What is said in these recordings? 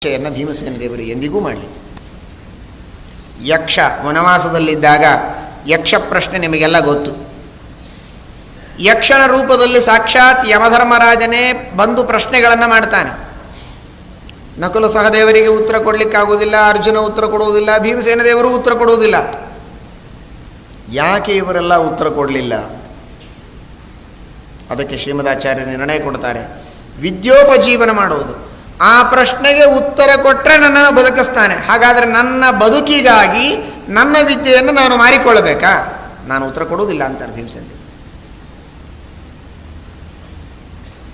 ಪರೀಕ್ಷೆಯನ್ನು ಭೀಮಸೇನ ದೇವರು ಎಂದಿಗೂ ಮಾಡಲಿ. ಯಕ್ಷ ವನವಾಸದಲ್ಲಿದ್ದಾಗ ಯಕ್ಷ ಪ್ರಶ್ನೆ ನಿಮಗೆಲ್ಲ ಗೊತ್ತು. ಯಕ್ಷನ ರೂಪದಲ್ಲಿ ಸಾಕ್ಷಾತ್ ಯಮಧರ್ಮರಾಜನೇ ಬಂದು ಪ್ರಶ್ನೆಗಳನ್ನು ಮಾಡ್ತಾನೆ. ನಕುಲ ಸಹದೇವರಿಗೆ ಉತ್ತರ ಕೊಡಲಿಕ್ಕಾಗುವುದಿಲ್ಲ, ಅರ್ಜುನ ಉತ್ತರ ಕೊಡುವುದಿಲ್ಲ, ಭೀಮಸೇನ ದೇವರು ಉತ್ತರ ಕೊಡುವುದಿಲ್ಲ. ಯಾಕೆ ಇವರೆಲ್ಲ ಉತ್ತರ ಕೊಡಲಿಲ್ಲ? ಅದಕ್ಕೆ ಶ್ರೀಮದಾಚಾರ್ಯ ನಿರ್ಣಯ ಕೊಡ್ತಾರೆ. ವಿದ್ಯೋಪಜೀವನ ಮಾಡುವುದು. ಆ ಪ್ರಶ್ನೆಗೆ ಉತ್ತರ ಕೊಟ್ಟರೆ ನನ್ನನ್ನು ಬದುಕಿಸ್ತಾನೆ. ಹಾಗಾದರೆ ನನ್ನ ಬದುಕಿಗಾಗಿ ನನ್ನ ವಿದ್ಯೆಯನ್ನು ನಾನು ಮಾರಿಕೊಳ್ಳಬೇಕಾ? ನಾನು ಉತ್ತರ ಕೊಡುವುದಿಲ್ಲ ಅಂತಾರೆ ಭೀಮಸೇನ.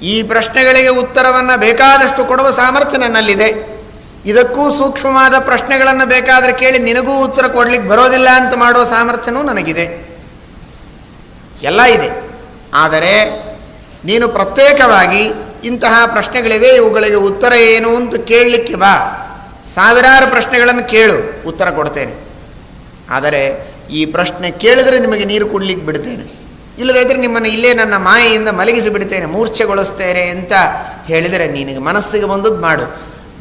ಈ ಪ್ರಶ್ನೆಗಳಿಗೆ ಉತ್ತರವನ್ನು ಬೇಕಾದಷ್ಟು ಕೊಡುವ ಸಾಮರ್ಥ್ಯ ನನ್ನಲ್ಲಿದೆ. ಇದಕ್ಕೂ ಸೂಕ್ಷ್ಮವಾದ ಪ್ರಶ್ನೆಗಳನ್ನು ಬೇಕಾದರೆ ಕೇಳಿ ನಿನಗೂ ಉತ್ತರ ಕೊಡಲಿಕ್ಕೆ ಬರೋದಿಲ್ಲ ಅಂತ ಮಾಡುವ ಸಾಮರ್ಥ್ಯನೂ ನನಗಿದೆ. ಎಲ್ಲ ಇದೆ. ಆದರೆ ನೀನು ಪ್ರತ್ಯೇಕವಾಗಿ ಇಂತಹ ಪ್ರಶ್ನೆಗಳಿವೆ, ಇವುಗಳಿಗೆ ಉತ್ತರ ಏನು ಅಂತ ಕೇಳಲಿಕ್ಕೆ ಬಾ. ಸಾವಿರಾರು ಪ್ರಶ್ನೆಗಳನ್ನು ಕೇಳು, ಉತ್ತರ ಕೊಡ್ತೇನೆ. ಆದರೆ ಈ ಪ್ರಶ್ನೆ ಕೇಳಿದರೆ ನಿಮಗೆ ನೀರು ಕುಡ್ಲಿಕ್ಕೆ ಬಿಡ್ತೇನೆ. ಇಲ್ಲದಿದ್ದರೆ ನಿಮ್ಮನ್ನು ಇಲ್ಲೇ ನನ್ನ ಮಾಯೆಯಿಂದ ಮಲಗಿಸಿ ಬಿಡ್ತೇನೆ, ಮೂರ್ಛೆಗೊಳಿಸ್ತೇನೆ ಅಂತ ಹೇಳಿದರೆ ನಿನಗೆ ಮನಸ್ಸಿಗೆ ಬಂದದ್ದು ಮಾಡು.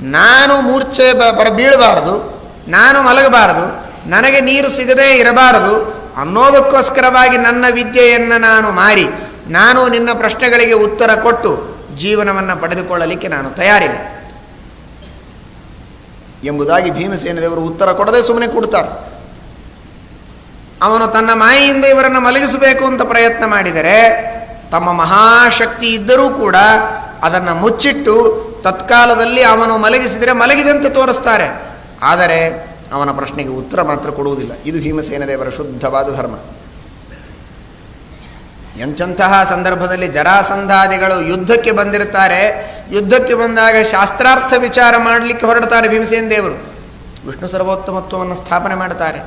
ನಾನು ಮೂರ್ಛೆ ಬರ, ಬೀಳಬಾರದು, ನಾನು ಮಲಗಬಾರದು, ನನಗೆ ನೀರು ಸಿಗದೇ ಇರಬಾರದು, ಅನ್ನೋದಕ್ಕೋಸ್ಕರವಾಗಿ ನನ್ನ ವಿದ್ಯೆಯನ್ನು ನಾನು ಮಾರಿ. ನಾನು ನಿನ್ನ ಪ್ರಶ್ನೆಗಳಿಗೆ ಉತ್ತರ ಕೊಟ್ಟು ಜೀವನವನ್ನು ಪಡೆದುಕೊಳ್ಳಲಿಕ್ಕೆ ನಾನು ತಯಾರಿಲ್ಲ. ಎಂಬುದಾಗಿ ಭೀಮಸೇನ ದೇವರು ಉತ್ತರ ಕೊಡದೆ ಸುಮ್ಮನೆ ಕೊಡ್ತಾರೆ. ಅವನು ತನ್ನ ಮಾಯೆಯಿಂದ ಇವರನ್ನು ಮಲಗಿಸಬೇಕು ಅಂತ ಪ್ರಯತ್ನ ಮಾಡಿದರೆ, ತಮ್ಮ ಮಹಾಶಕ್ತಿ ಇದ್ದರೂ ಕೂಡ ಅದನ್ನು ಮುಚ್ಚಿಟ್ಟು ತತ್ಕಾಲದಲ್ಲಿ ಅವನು ಮಲಗಿಸಿದರೆ ಮಲಗಿದಂತೆ ತೋರಿಸ್ತಾರೆ. ಆದರೆ ಅವನ ಪ್ರಶ್ನೆಗೆ ಉತ್ತರ ಮಾತ್ರ ಕೊಡುವುದಿಲ್ಲ. ಇದು ಭೀಮಸೇನ ದೇವರ ಶುದ್ಧವಾದ ಧರ್ಮ. ಎಂಥಂತಹ ಸಂದರ್ಭದಲ್ಲಿ ಜರಾಸಂಧಾದಿಗಳು ಯುದ್ಧಕ್ಕೆ ಬಂದಿರ್ತಾರೆ ಯುದ್ಧಕ್ಕೆ ಬಂದಾಗ ಶಾಸ್ತ್ರಾರ್ಥ ವಿಚಾರ ಮಾಡಲಿಕ್ಕೆ ಹೊರಡ್ತಾರೆ ಭೀಮಸೇನ ದೇವರು. ವಿಷ್ಣು ಸರ್ವೋತ್ತಮತ್ವವನ್ನು ಸ್ಥಾಪನೆ ಮಾಡ್ತಾರೆ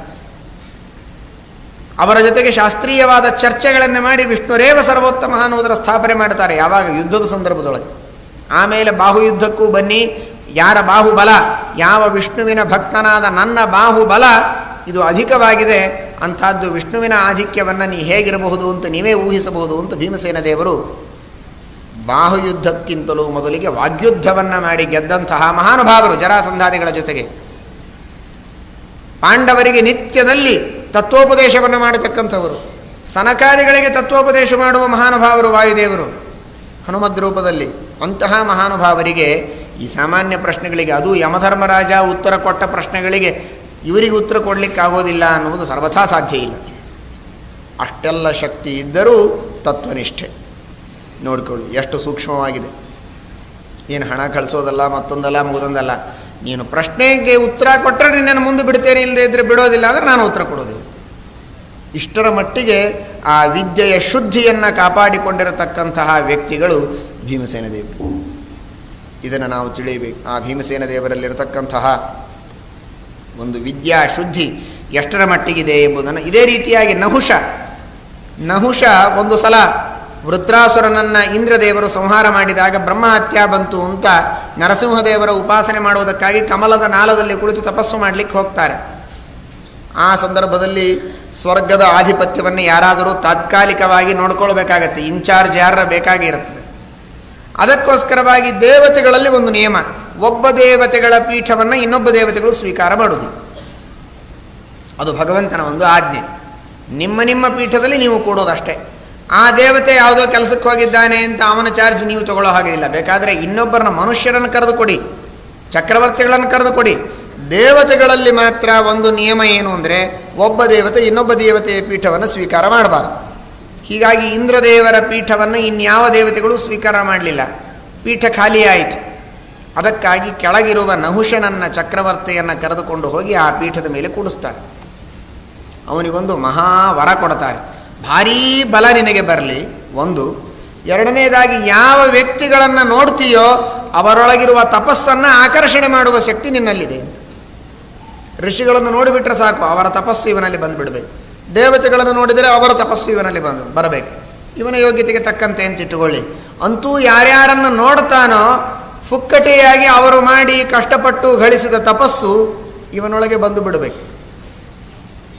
ಅವರ ಜೊತೆಗೆ ಶಾಸ್ತ್ರೀಯವಾದ ಚರ್ಚೆಗಳನ್ನು ಮಾಡಿ ವಿಷ್ಣುರೇವ ಸರ್ವೋತ್ತಮ ಅನ್ನುವುದರ ಸ್ಥಾಪನೆ ಮಾಡ್ತಾರೆ ಯಾವಾಗ? ಯುದ್ಧದ ಸಂದರ್ಭದೊಳಗೆ. ಆಮೇಲೆ ಬಾಹುಯುದ್ಧಕ್ಕೂ ಬನ್ನಿ. ಯಾರ ಬಾಹುಬಲ? ಯಾವ ವಿಷ್ಣುವಿನ ಭಕ್ತನಾದ ನನ್ನ ಬಾಹುಬಲ ಇದು ಅಧಿಕವಾಗಿದೆ. ಅಂಥದ್ದು ವಿಷ್ಣುವಿನ ಆಧಿಕ್ಯವನ್ನು ನೀ ಹೇಗಿರಬಹುದು ಅಂತ ನೀವೇ ಊಹಿಸಬಹುದು ಅಂತ ಭೀಮಸೇನ ದೇವರು ಬಾಹುಯುದ್ಧಕ್ಕಿಂತಲೂ ಮೊದಲಿಗೆ ವಾಗ್ಯುದ್ಧವನ್ನು ಮಾಡಿ ಗೆದ್ದಂತಹ ಮಹಾನುಭಾವರು ಜರಾಸಂಧಾದಿಗಳ ಜೊತೆಗೆ. ಪಾಂಡವರಿಗೆ ನಿತ್ಯದಲ್ಲಿ ತತ್ವೋಪದೇಶವನ್ನು ಮಾಡತಕ್ಕಂಥವರು. ಸನಕಾದಿಗಳಿಗೆ ತತ್ವೋಪದೇಶ ಮಾಡುವ ಮಹಾನುಭಾವರು ವಾಯುದೇವರು. ಹನುಮದ್ ರೂಪದಲ್ಲಿ ಅಂತಹ ಮಹಾನುಭಾವರಿಗೆ ಈ ಸಾಮಾನ್ಯ ಪ್ರಶ್ನೆಗಳಿಗೆ, ಅದು ಯಮಧರ್ಮರಾಜ ಉತ್ತರ ಕೊಟ್ಟ ಪ್ರಶ್ನೆಗಳಿಗೆ ಇವರಿಗೆ ಉತ್ತರ ಕೊಡಲಿಕ್ಕಾಗೋದಿಲ್ಲ ಅನ್ನುವುದು ಸರ್ವಥಾ ಸಾಧ್ಯ ಇಲ್ಲ. ಅಷ್ಟೆಲ್ಲ ಶಕ್ತಿ ಇದ್ದರೂ ತತ್ವನಿಷ್ಠೆ. ನೋಡಿಕೊಳ್ಳಿ, ಎಷ್ಟು ಸೂಕ್ಷ್ಮವಾಗಿದೆ. ಏನು ಹಣ ಕಳಿಸೋದಲ್ಲ, ಮತ್ತೊಂದಲ್ಲ, ಮುಗಿದೊಂದಲ್ಲ. ನೀನು ಪ್ರಶ್ನೆಗೆ ಉತ್ತರ ಕೊಟ್ಟರೆ ನಿನ್ನನ್ನು ಮುಂದೆ ಬಿಡ್ತೇನೆ ಇಲ್ಲದೆ ಇದ್ದರೆ ಬಿಡೋದಿಲ್ಲ ಅಂದರೆ ನಾನು ಉತ್ತರ ಕೊಡೋದಿಲ್ಲ. ಇಷ್ಟರ ಮಟ್ಟಿಗೆ ಆ ವಿದ್ಯೆಯ ಶುದ್ಧಿಯನ್ನು ಕಾಪಾಡಿಕೊಂಡಿರತಕ್ಕಂತಹ ವ್ಯಕ್ತಿಗಳು ಭೀಮಸೇನ ದೇವರು. ಇದನ್ನು ನಾವು ತಿಳಿಯಬೇಕು. ಆ ಭೀಮಸೇನ ದೇವರಲ್ಲಿರತಕ್ಕಂತಹ ಒಂದು ವಿದ್ಯಾ ಶುದ್ಧಿ ಎಷ್ಟರ ಮಟ್ಟಿಗಿದೆ ಎಂಬುದನ್ನು ಇದೇ ರೀತಿಯಾಗಿ ನಹುಷ ನಹುಷ ಒಂದು ಸಲ ವೃತ್ರಾಸುರನನ್ನು ಇಂದ್ರದೇವರು ಸಂಹಾರ ಮಾಡಿದಾಗ ಬ್ರಹ್ಮಹತ್ಯ ಬಂತು ಅಂತ ನರಸಿಂಹದೇವರ ಉಪಾಸನೆ ಮಾಡುವುದಕ್ಕಾಗಿ ಕಮಲದ ನಾಲದಲ್ಲಿ ಕುಳಿತು ತಪಸ್ಸು ಮಾಡಲಿಕ್ಕೆ ಹೋಗ್ತಾರೆ. ಆ ಸಂದರ್ಭದಲ್ಲಿ ಸ್ವರ್ಗದ ಆಧಿಪತ್ಯವನ್ನು ಯಾರಾದರೂ ತಾತ್ಕಾಲಿಕವಾಗಿ ನೋಡ್ಕೊಳ್ಬೇಕಾಗತ್ತೆ, ಇನ್ಚಾರ್ಜ್ ಯಾರ ಬೇಕಾಗಿರುತ್ತದೆ. ಅದಕ್ಕೋಸ್ಕರವಾಗಿ ದೇವತೆಗಳಲ್ಲಿ ಒಂದು ನಿಯಮ ಒಬ್ಬ ದೇವತೆಗಳ ಪೀಠವನ್ನು ಇನ್ನೊಬ್ಬ ದೇವತೆಗಳು ಸ್ವೀಕಾರ ಮಾಡುವುದು ಅದು ಭಗವಂತನ ಒಂದು ಆಜ್ಞೆ. ನಿಮ್ಮ ನಿಮ್ಮ ಪೀಠದಲ್ಲಿ ನೀವು ಕೂಡೋದಷ್ಟೇ. ಆ ದೇವತೆ ಯಾವುದೋ ಕೆಲಸಕ್ಕೆ ಹೋಗಿದ್ದಾನೆ ಅಂತ ಅವನ ಚಾರ್ಜ್ ನೀವು ತಗೊಳ್ಳೋ ಹಾಗಿಲ್ಲ ಬೇಕಾದರೆ ಇನ್ನೊಬ್ಬರನ್ನ ಮನುಷ್ಯರನ್ನು ಕರೆದುಕೊಡಿ, ಚಕ್ರವರ್ತಿಗಳನ್ನು ಕರೆದುಕೊಡಿ. ದೇವತೆಗಳಲ್ಲಿ ಮಾತ್ರ ಒಂದು ನಿಯಮ ಏನು ಅಂದರೆ ಒಬ್ಬ ದೇವತೆ ಇನ್ನೊಬ್ಬ ದೇವತೆಯ ಪೀಠವನ್ನು ಸ್ವೀಕಾರ ಮಾಡಬಾರದು. ಹೀಗಾಗಿ ಇಂದ್ರದೇವರ ಪೀಠವನ್ನು ಇನ್ಯಾವ ದೇವತೆಗಳು ಸ್ವೀಕಾರ ಮಾಡಲಿಲ್ಲ. ಪೀಠ ಖಾಲಿಯಾಯಿತು ಅದಕ್ಕಾಗಿ ಕೆಳಗಿರುವ ನಹುಷನನ್ನ ಚಕ್ರವರ್ತಿಯನ್ನು ಕರೆದುಕೊಂಡು ಹೋಗಿ ಆ ಪೀಠದ ಮೇಲೆ ಕೂಡಿಸ್ತಾರೆ. ಅವನಿಗೊಂದು ಮಹಾ ವರ ಕೊಡ್ತಾರೆ. ಭಾರೀ ಬಲ ನಿನಗೆ ಬರಲಿ. ಒಂದು, ಎರಡನೇದಾಗಿ ಯಾವ ವ್ಯಕ್ತಿಗಳನ್ನು ನೋಡ್ತೀಯೋ ಅವರೊಳಗಿರುವ ತಪಸ್ಸನ್ನು ಆಕರ್ಷಣೆ ಮಾಡುವ ಶಕ್ತಿ ನಿನ್ನಲ್ಲಿದೆ ಅಂತ. ಋಷಿಗಳನ್ನು ನೋಡಿಬಿಟ್ರೆ ಸಾಕು, ಅವರ ತಪಸ್ಸು ಇವನಲ್ಲಿ ಬಂದುಬಿಡಬೇಕು. ದೇವತೆಗಳನ್ನು ನೋಡಿದರೆ ಅವರ ತಪಸ್ಸು ಇವನಲ್ಲಿ ಬಂದು, ಬರಬೇಕು. ಇವನ ಯೋಗ್ಯತೆಗೆ ತಕ್ಕಂತೆ ಅಂತ ಇಟ್ಟುಕೊಳ್ಳಿ. ಅಂತೂ ಯಾರ್ಯಾರನ್ನು ನೋಡ್ತಾನೋ ಫುಕ್ಕಟೆಯಾಗಿ ಅವರು ಮಾಡಿ ಕಷ್ಟಪಟ್ಟು ಗಳಿಸಿದ ತಪಸ್ಸು ಇವನೊಳಗೆ ಬಂದು ಬಿಡಬೇಕು.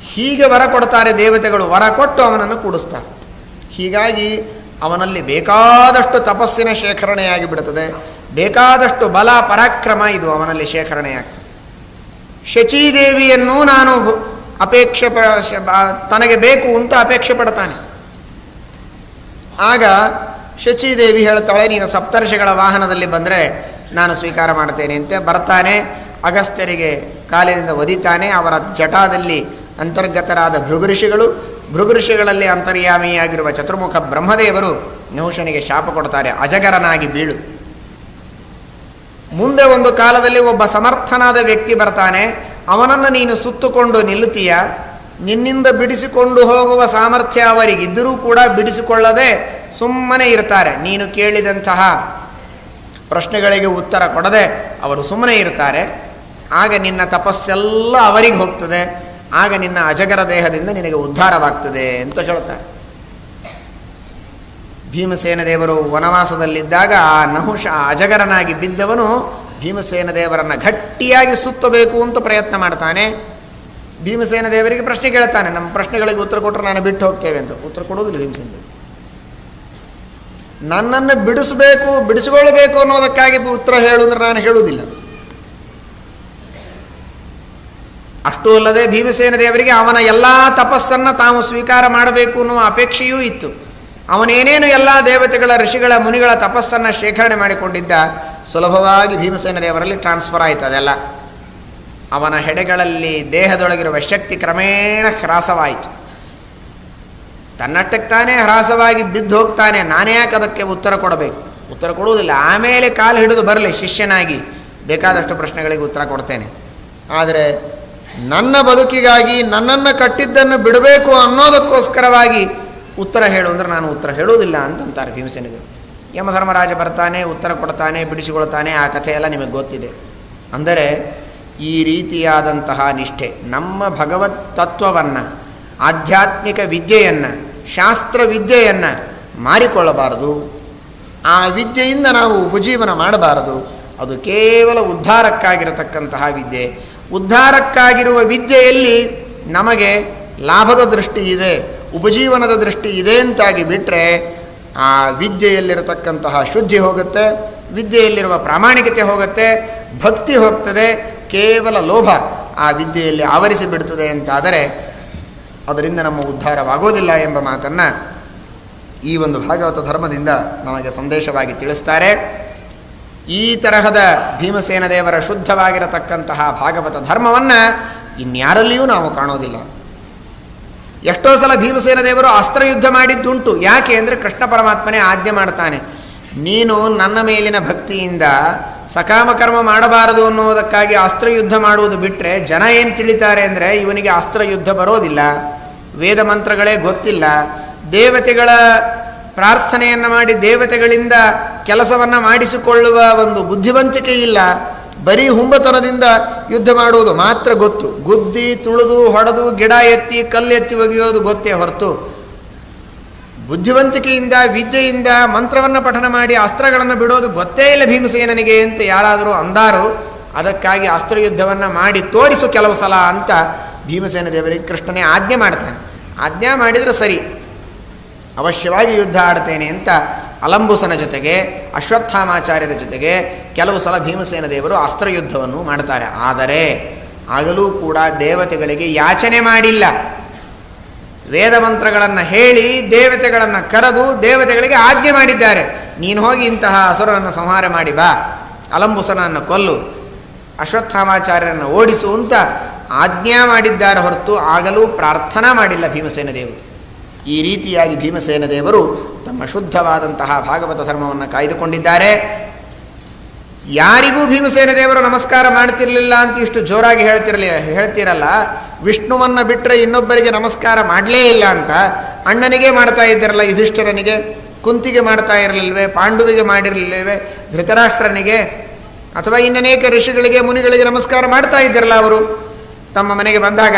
ಹೀಗೆ ವರ ಕೊಡ್ತಾರೆ ದೇವತೆಗಳು, ವರ ಕೊಟ್ಟು ಅವನನ್ನು ಕೂಡಿಸ್ತಾರೆ. ಹೀಗಾಗಿ ಅವನಲ್ಲಿ ಬೇಕಾದಷ್ಟು ತಪಸ್ಸಿನ ಶೇಖರಣೆಯಾಗಿ ಬಿಡುತ್ತದೆ. ಬೇಕಾದಷ್ಟು ಬಲ ಪರಾಕ್ರಮ ಇದು ಅವನಲ್ಲಿ ಶೇಖರಣೆಯಾಗ್ತದೆ. ಶಚೀದೇವಿಯನ್ನು ನಾನು ಅಪೇಕ್ಷೆ ತನಗೆ ಬೇಕು ಅಂತ ಅಪೇಕ್ಷೆ ಪಡ್ತಾನೆ. ಆಗ ಶಚೀದೇವಿ ಹೇಳ್ತಾಳೆ, ನೀನು ಸಪ್ತರ್ಷಿಗಳ ವಾಹನದಲ್ಲಿ ಬಂದರೆ ನಾನು ಸ್ವೀಕಾರ ಮಾಡ್ತೇನೆ ಅಂತ ಬರ್ತಾನೆ. ಅಗಸ್ತ್ಯರಿಗೆ ಕಾಲಿನಿಂದ ಒದಿತಾನೆ. ಅವರ ಜಟಾದಲ್ಲಿ ಅಂತರ್ಗತರಾದ ಭೃಗುಋಷಿಗಳು, ಭೃಗುಋಷಿಗಳಲ್ಲಿ ಅಂತರ್ಯಾಮಿಯಾಗಿರುವ ಚತುರ್ಮುಖ ಬ್ರಹ್ಮದೇವರು ನಹುಷನಿಗೆ ಶಾಪ ಕೊಡ್ತಾರೆ, ಅಜಗರನಾಗಿ ಬೀಳು. ಮುಂದೆ ಒಂದು ಕಾಲದಲ್ಲಿ ಒಬ್ಬ ಸಮರ್ಥನಾದ ವ್ಯಕ್ತಿ ಬರ್ತಾನೆ. ಅವನನ್ನು ನೀನು ಸುತ್ತುಕೊಂಡು ನಿಲ್ಲುತ್ತೀಯ? ನಿನ್ನಿಂದ ಬಿಡಿಸಿಕೊಂಡು ಹೋಗುವ ಸಾಮರ್ಥ್ಯ ಅವರಿಗಿದ್ದರೂ ಕೂಡ ಬಿಡಿಸಿಕೊಳ್ಳದೆ ಸುಮ್ಮನೆ ಇರ್ತಾರೆ. ನೀನು ಕೇಳಿದಂತಹ ಪ್ರಶ್ನೆಗಳಿಗೆ ಉತ್ತರ ಕೊಡದೆ ಅವರು ಸುಮ್ಮನೆ ಇರ್ತಾರೆ. ಆಗ ನಿನ್ನ ತಪಸ್ಸೆಲ್ಲ ಅವರಿಗೆ ಹೋಗ್ತದೆ. ಆಗ ನಿನ್ನ ಅಜಗರ ದೇಹದಿಂದ ನಿನಗೆ ಉದ್ಧಾರವಾಗ್ತದೆ ಅಂತ ಹೇಳ್ತಾರೆ. ಭೀಮಸೇನ ದೇವರು ವನವಾಸದಲ್ಲಿದ್ದಾಗ ಆ ನಹುಷ ಅಜಗರನಾಗಿ ಬಿದ್ದವನು ಭೀಮಸೇನ ದೇವರನ್ನು ಗಟ್ಟಿಯಾಗಿ ಸುತ್ತಬೇಕು ಅಂತ ಪ್ರಯತ್ನ ಮಾಡ್ತಾನೆ. ಭೀಮಸೇನ ದೇವರಿಗೆ ಪ್ರಶ್ನೆ ಕೇಳ್ತಾನೆ. ನಮ್ಮ ಪ್ರಶ್ನೆಗಳಿಗೆ ಉತ್ತರ ಕೊಟ್ಟರೆ ನಾನು ಬಿಟ್ಟು ಹೋಗ್ತೇವೆ ಅಂತ. ಉತ್ತರ ಕೊಡೋದಿಲ್ಲ ಭೀಮಸೇನ ದೇವರು. ನನ್ನನ್ನು ಬಿಡಿಸಬೇಕು ಬಿಡಿಸಿಕೊಳ್ಳಬೇಕು ಅನ್ನೋದಕ್ಕಾಗಿ ಉತ್ತರ ಹೇಳು ಅಂದ್ರೆ ನಾನು ಹೇಳುವುದಿಲ್ಲ. ಅಷ್ಟೂ ಅಲ್ಲದೆ ಭೀಮಸೇನ ದೇವರಿಗೆ ಅವನ ಎಲ್ಲ ತಪಸ್ಸನ್ನು ತಾವು ಸ್ವೀಕಾರ ಮಾಡಬೇಕು ಅನ್ನುವ ಅಪೇಕ್ಷೆಯೂ ಇತ್ತು. ಅವನೇನೇನು ಎಲ್ಲ ದೇವತೆಗಳ, ಋಷಿಗಳ, ಮುನಿಗಳ ತಪಸ್ಸನ್ನು ಶೇಖರಣೆ ಮಾಡಿಕೊಂಡಿದ್ದ, ಸುಲಭವಾಗಿ ಭೀಮಸೇನ ದೇವರಲ್ಲಿ ಟ್ರಾನ್ಸ್ಫರ್ ಆಯಿತು ಅದೆಲ್ಲ. ಅವನ ಹೆಡೆಗಳಲ್ಲಿ ದೇಹದೊಳಗಿರುವ ಶಕ್ತಿ ಕ್ರಮೇಣ ಹ್ರಾಸವಾಯಿತು. ತನ್ನಷ್ಟಕ್ಕೆ ತಾನೇ ಹ್ರಾಸವಾಗಿ ಬಿದ್ದು ಹೋಗ್ತಾನೆ, ನಾನೇ ಯಾಕೆ ಅದಕ್ಕೆ ಉತ್ತರ ಕೊಡಬೇಕು? ಉತ್ತರ ಕೊಡುವುದಿಲ್ಲ. ಆಮೇಲೆ ಕಾಲು ಹಿಡಿದು ಬರಲಿ, ಶಿಷ್ಯನಾಗಿ. ಬೇಕಾದಷ್ಟು ಪ್ರಶ್ನೆಗಳಿಗೆ ಉತ್ತರ ಕೊಡ್ತೇನೆ. ಆದರೆ ನನ್ನ ಬದುಕಿಗಾಗಿ ನನ್ನನ್ನು ಕಟ್ಟಿದ್ದನ್ನು ಬಿಡಬೇಕು ಅನ್ನೋದಕ್ಕೋಸ್ಕರವಾಗಿ ಉತ್ತರ ಹೇಳು ಅಂದರೆ ನಾನು ಉತ್ತರ ಹೇಳುವುದಿಲ್ಲ ಅಂತಂತಾರೆ ಭೀಮಸೇನಿಗೆ ಯಮಧರ್ಮರಾಜ ಬರ್ತಾನೆ, ಉತ್ತರ ಕೊಡ್ತಾನೆ, ಬಿಡಿಸಿಕೊಳ್ತಾನೆ, ಆ ಕಥೆ ಎಲ್ಲ ನಿಮಗೆ ಗೊತ್ತಿದೆ. ಅಂದರೆ ಈ ರೀತಿಯಾದಂತಹ ನಿಷ್ಠೆ, ನಮ್ಮ ಭಗವತ್ ತತ್ವವನ್ನು, ಆಧ್ಯಾತ್ಮಿಕ ವಿದ್ಯೆಯನ್ನು ಶಾಸ್ತ್ರ ವಿದ್ಯೆಯನ್ನು ಮಾರಿಕೊಳ್ಳಬಾರದು ಆ ವಿದ್ಯೆಯಿಂದ ನಾವು ಉಪಜೀವನ ಮಾಡಬಾರದು. ಅದು ಕೇವಲ ಉದ್ಧಾರಕ್ಕಾಗಿರತಕ್ಕಂತಹ ವಿದ್ಯೆ. ಉದ್ಧಾರಕ್ಕಾಗಿರುವ ವಿದ್ಯೆಯಲ್ಲಿ ನಮಗೆ ಲಾಭದ ದೃಷ್ಟಿ ಇದೆ, ಉಪಜೀವನದ ದೃಷ್ಟಿ ಇದೆ ಅಂತಾಗಿ ಬಿಟ್ಟರೆ ಆ ವಿದ್ಯೆಯಲ್ಲಿರತಕ್ಕಂತಹ ಶುದ್ಧಿ ಹೋಗುತ್ತೆ, ವಿದ್ಯೆಯಲ್ಲಿರುವ ಪ್ರಾಮಾಣಿಕತೆ ಹೋಗುತ್ತೆ, ಭಕ್ತಿ ಹೋಗ್ತದೆ, ಕೇವಲ ಲೋಭ ಆ ವಿದ್ಯೆಯಲ್ಲಿ ಆವರಿಸಿ ಬಿಡ್ತದೆ ಅಂತಾದರೆ ಅದರಿಂದ ನಮ್ಮ ಉದ್ಧಾರವಾಗೋದಿಲ್ಲ ಎಂಬ ಮಾತನ್ನು ಈ ಒಂದು ಭಾಗವತ ಧರ್ಮದಿಂದ ನಮಗೆ ಸಂದೇಶವಾಗಿ ತಿಳಿಸ್ತಾರೆ. ಈ ತರಹದ ಭೀಮಸೇನ ದೇವರ ಶುದ್ಧವಾಗಿರತಕ್ಕಂತಹ ಭಾಗವತ ಧರ್ಮವನ್ನು ಇನ್ಯಾರಲ್ಲಿಯೂ ನಾವು ಕಾಣೋದಿಲ್ಲ. ಎಷ್ಟೋ ಸಲ ಭೀಮಸೇನ ದೇವರು ಅಸ್ತ್ರಯುದ್ಧ ಮಾಡಿದ್ದುಂಟು. ಯಾಕೆ ಅಂದರೆ ಕೃಷ್ಣ ಪರಮಾತ್ಮನೇ ಆಜ್ಞೆ ಮಾಡ್ತಾನೆ. ನೀನು ನನ್ನ ಮೇಲಿನ ಭಕ್ತಿಯಿಂದ ಸಕಾಮ ಕರ್ಮ ಮಾಡಬಾರದು ಅನ್ನುವುದಕ್ಕಾಗಿ ಅಸ್ತ್ರಯುದ್ಧ ಮಾಡುವುದು ಬಿಟ್ಟರೆ ಜನ ಏನು ತಿಳಿತಾರೆ ಅಂದರೆ ಇವನಿಗೆ ಅಸ್ತ್ರಯುದ್ಧ ಬರೋದಿಲ್ಲ. ವೇದ ಮಂತ್ರಗಳೇ ಗೊತ್ತಿಲ್ಲ. ದೇವತೆಗಳ ಪ್ರಾರ್ಥನೆಯನ್ನು ಮಾಡಿ ದೇವತೆಗಳಿಂದ ಕೆಲಸವನ್ನು ಮಾಡಿಸಿಕೊಳ್ಳುವ ಒಂದು ಬುದ್ಧಿವಂತಿಕೆ ಇಲ್ಲ. ಬರೀ ಹುಂಬತನದಿಂದ ಯುದ್ಧ ಮಾಡುವುದು ಮಾತ್ರ ಗೊತ್ತು. ಗುದ್ದಿ, ತುಳಿದು, ಹೊಡೆದು, ಗಿಡ ಎತ್ತಿ, ಕಲ್ಲು ಎತ್ತಿ ಒಗೆಯೋದು ಗೊತ್ತೇ ಹೊರತು. ಬುದ್ಧಿವಂತಿಕೆಯಿಂದ, ವಿದ್ಯೆಯಿಂದ ಮಂತ್ರವನ್ನು ಪಠನ ಮಾಡಿ ಅಸ್ತ್ರಗಳನ್ನು ಬಿಡೋದು ಗೊತ್ತೇ ಇಲ್ಲ ಭೀಮಸೇನನಿಗೆ ಅಂತ ಯಾರಾದರೂ ಅಂದಾರು. ಅದಕ್ಕಾಗಿ ಅಸ್ತ್ರಯುದ್ಧವನ್ನು ಮಾಡಿ ತೋರಿಸು ಕೆಲವು ಸಲ ಅಂತ ಭೀಮಸೇನ ದೇವರಿಗೆ ಕೃಷ್ಣನೇ ಆಜ್ಞೆ ಮಾಡ್ತಾನೆ. ಆಜ್ಞೆ ಮಾಡಿದರೆ ಸರಿ. ಅವಶ್ಯವಾಗಿ ಯುದ್ಧ ಆಡ್ತೇನೆ ಅಂತ ಅಲಂಬುಸನ ಜೊತೆಗೆ, ಅಶ್ವತ್ಥಾಮಾಚಾರ್ಯರ ಜೊತೆಗೆ ಕೆಲವು ಸಲ ಭೀಮಸೇನ ದೇವರು ಅಸ್ತ್ರಯುದ್ಧವನ್ನು ಮಾಡ್ತಾರೆ. ಆದರೆ ಆಗಲೂ ಕೂಡ ದೇವತೆಗಳಿಗೆ ಯಾಚನೆ ಮಾಡಿಲ್ಲ. ವೇದ ಮಂತ್ರಗಳನ್ನು ಹೇಳಿ, ದೇವತೆಗಳನ್ನು ಕರೆದು ದೇವತೆಗಳಿಗೆ ಆಜ್ಞೆ ಮಾಡಿದ್ದಾರೆ. ನೀನು ಹೋಗಿ ಇಂತಹ ಹಸುರನ್ನು ಸಂಹಾರ ಮಾಡಿ ಬಾ. ಅಲಂಬುಸನನ್ನು ಕೊಲ್ಲು. ಅಶ್ವತ್ಥಾಮಾಚಾರ್ಯರನ್ನು ಓಡಿಸು ಅಂತ ಆಜ್ಞಾ ಮಾಡಿದ್ದಾರೆ ಹೊರತು ಆಗಲೂ ಪ್ರಾರ್ಥನಾ ಮಾಡಿಲ್ಲ ಭೀಮಸೇನ ದೇವರು. ಈ ರೀತಿಯಾಗಿ ಭೀಮಸೇನ ದೇವರು ತಮ್ಮ ಶುದ್ಧವಾದಂತಹ ಭಾಗವತ ಧರ್ಮವನ್ನು ಕಾಯ್ದುಕೊಂಡಿದ್ದಾರೆ. ಯಾರಿಗೂ ಭೀಮಸೇನ ದೇವರು ನಮಸ್ಕಾರ ಮಾಡ್ತಿರಲಿಲ್ಲ ಅಂತ ಇಷ್ಟು ಜೋರಾಗಿ ಹೇಳ್ತಿರಲಿ, ಹೇಳ್ತಿರಲ್ಲ. ವಿಷ್ಣುವನ್ನು ಬಿಟ್ಟರೆ ಇನ್ನೊಬ್ಬರಿಗೆ ನಮಸ್ಕಾರ ಮಾಡಲೇ ಇಲ್ಲ ಅಂತ ಅಣ್ಣನಿಗೆ ಮಾಡ್ತಾ ಇದ್ದಿರಲ್ಲ, ಯುಧಿಷ್ಠರನಿಗೆ, ಕುಂತಿಗೆ ಮಾಡ್ತಾ ಇರಲಿಲ್ವೇ, ಪಾಂಡುವಿಗೆ ಮಾಡಿರಲಿಲ್ಲವೇ ಧೃತರಾಷ್ಟ್ರನಿಗೆ, ಅಥವಾ ಇನ್ನನೇಕ ಋಷಿಗಳಿಗೆ, ಮುನಿಗಳಿಗೆ ನಮಸ್ಕಾರ ಮಾಡ್ತಾ ಇದ್ದಿರಲ್ಲ ಅವರು. ತಮ್ಮ ಮನೆಗೆ ಬಂದಾಗ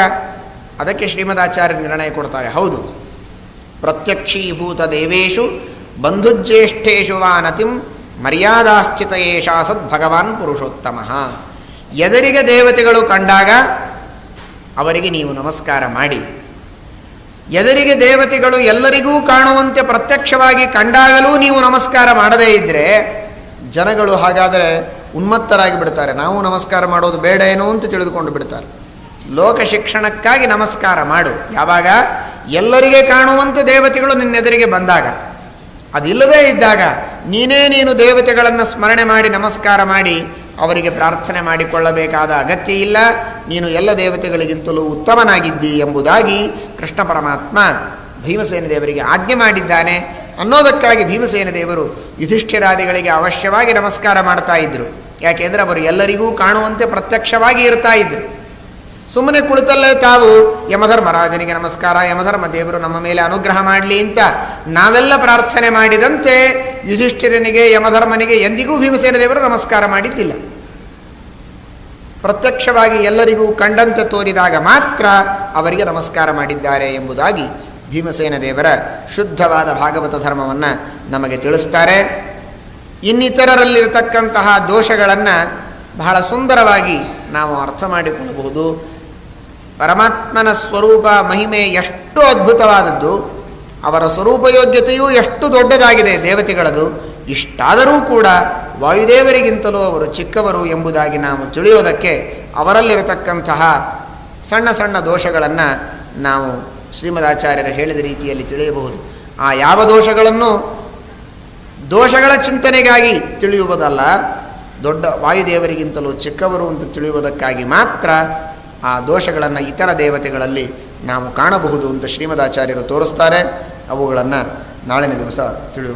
ಅದಕ್ಕೆ ಶ್ರೀಮದಾಚಾರ್ಯ ನಿರ್ಣಯ ಕೊಡ್ತಾರೆ. ಹೌದು. ಪ್ರತ್ಯಕ್ಷೀಭೂತ ದೇವೇಶು ಬಂಧುಜ್ಯೇಷ್ಠೇಶು ವಾ ನತಿಂ ಮರ್ಯಾದಾಸ್ಥಿತ ಏಷಾ ಸದ್ ಭಗವಾನ್ ಪುರುಷೋತ್ತಮ. ಎದರಿಗೆ ದೇವತೆಗಳು ಕಂಡಾಗ ಅವರಿಗೆ ನೀವು ನಮಸ್ಕಾರ ಮಾಡಿ. ಎದರಿಗೆ ದೇವತೆಗಳು ಎಲ್ಲರಿಗೂ ಕಾಣುವಂತೆ ಪ್ರತ್ಯಕ್ಷವಾಗಿ ಕಂಡಾಗಲೂ ನೀವು ನಮಸ್ಕಾರ ಮಾಡದೇ ಇದ್ದರೆ ಜನಗಳು ಹಾಗಾದರೆ ಉನ್ಮತ್ತರಾಗಿ ಬಿಡ್ತಾರೆ. ನಾವು ನಮಸ್ಕಾರ ಮಾಡೋದು ಬೇಡ ಏನೋ ಅಂತ ತಿಳಿದುಕೊಂಡು ಬಿಡ್ತಾರೆ. ಲೋಕ ಶಿಕ್ಷಣಕ್ಕಾಗಿ ನಮಸ್ಕಾರ ಮಾಡು. ಯಾವಾಗ? ಎಲ್ಲರಿಗೆ ಕಾಣುವಂತೆ ದೇವತೆಗಳು ನಿನ್ನೆದುರಿಗೆ ಬಂದಾಗ. ಅದಿಲ್ಲದೇ ಇದ್ದಾಗ ನೀನೇ ನೀನು ದೇವತೆಗಳನ್ನು ಸ್ಮರಣೆ ಮಾಡಿ ನಮಸ್ಕಾರ ಮಾಡಿ ಅವರಿಗೆ ಪ್ರಾರ್ಥನೆ ಮಾಡಿಕೊಳ್ಳಬೇಕಾದ ಅಗತ್ಯ ಇಲ್ಲ ನೀನು ಎಲ್ಲ ದೇವತೆಗಳಿಗಿಂತಲೂ ಉತ್ತಮನಾಗಿದ್ದಿ ಎಂಬುದಾಗಿ ಕೃಷ್ಣ ಪರಮಾತ್ಮ ಭೀಮಸೇನ ದೇವರಿಗೆ ಆಜ್ಞೆ ಮಾಡಿದ್ದಾನೆ. ಅನ್ನೋದಕ್ಕಾಗಿ ಭೀಮಸೇನ ದೇವರು ಯುಧಿಷ್ಠಿರಾದಿಗಳಿಗೆ ಅವಶ್ಯವಾಗಿ ನಮಸ್ಕಾರ ಮಾಡ್ತಾ ಇದ್ರು. ಯಾಕೆಂದರೆ ಅವರು ಎಲ್ಲರಿಗೂ ಕಾಣುವಂತೆ ಪ್ರತ್ಯಕ್ಷವಾಗಿ ಇರ್ತಾ ಇದ್ರು. ಸುಮ್ಮನೆ ಕುಳಿತಲ್ಲೇ ತಾವು ಯಮಧರ್ಮರಾಜನಿಗೆ ನಮಸ್ಕಾರ ಯಮಧರ್ಮ ದೇವರು ನಮ್ಮ ಮೇಲೆ ಅನುಗ್ರಹ ಮಾಡಲಿ ಅಂತ ನಾವೆಲ್ಲ ಪ್ರಾರ್ಥನೆ ಮಾಡಿದಂತೆ ಯುಧಿಷ್ಠಿರನಿಗೆ, ಯಮಧರ್ಮನಿಗೆ ಎಂದಿಗೂ ಭೀಮಸೇನ ದೇವರು ನಮಸ್ಕಾರ ಮಾಡಿದ್ದಿಲ್ಲ. ಪ್ರತ್ಯಕ್ಷವಾಗಿ ಎಲ್ಲರಿಗೂ ಕಂಡಂತೆ ತೋರಿದಾಗ ಮಾತ್ರ ಅವರಿಗೆ ನಮಸ್ಕಾರ ಮಾಡಿದ್ದಾರೆ ಎಂಬುದಾಗಿ ಭೀಮಸೇನ ದೇವರ ಶುದ್ಧವಾದ ಭಾಗವತ ಧರ್ಮವನ್ನು ನಮಗೆ ತಿಳಿಸ್ತಾರೆ. ಇನ್ನಿತರರಲ್ಲಿರತಕ್ಕಂತಹ ದೋಷಗಳನ್ನು ಬಹಳ ಸುಂದರವಾಗಿ ನಾವು ಅರ್ಥ ಮಾಡಿಕೊಳ್ಳಬಹುದು. ಪರಮಾತ್ಮನ ಸ್ವರೂಪ ಮಹಿಮೆ ಎಷ್ಟು ಅದ್ಭುತವಾದದ್ದು, ಅವರ ಸ್ವರೂಪ ಯೋಗ್ಯತೆಯೂ ಎಷ್ಟು ದೊಡ್ಡದಾಗಿದೆ ದೇವತೆಗಳದು, ಇಷ್ಟಾದರೂ ಕೂಡ ವಾಯುದೇವರಿಗಿಂತಲೂ ಅವರು ಚಿಕ್ಕವರು ಎಂಬುದಾಗಿ ನಾವು ತಿಳಿಯೋದಕ್ಕೆ ಅವರಲ್ಲಿರತಕ್ಕಂತಹ ಸಣ್ಣ ಸಣ್ಣ ದೋಷಗಳನ್ನು ನಾವು ಶ್ರೀಮದಾಚಾರ್ಯರು ಹೇಳಿದ ರೀತಿಯಲ್ಲಿ ತಿಳಿಯಬಹುದು. ಆ ಯಾವ ದೋಷಗಳನ್ನು? ದೋಷಗಳ ಚಿಂತನೆಗಾಗಿ ತಿಳಿಯುವುದಲ್ಲ, ದೊಡ್ಡ ವಾಯುದೇವರಿಗಿಂತಲೂ ಚಿಕ್ಕವರು ಅಂತ ತಿಳಿಯುವುದಕ್ಕಾಗಿ ಮಾತ್ರ ಆ ದೋಷಗಳನ್ನು ಇತರ ದೇವತೆಗಳಲ್ಲಿ ನಾವು ಕಾಣಬಹುದು ಅಂತ ಶ್ರೀಮದಾಚಾರ್ಯರು ತೋರಿಸ್ತಾರೆ. ಅವುಗಳನ್ನು ನಾಳಿನ ದಿವಸ ತಿಳಿಯುವುದು.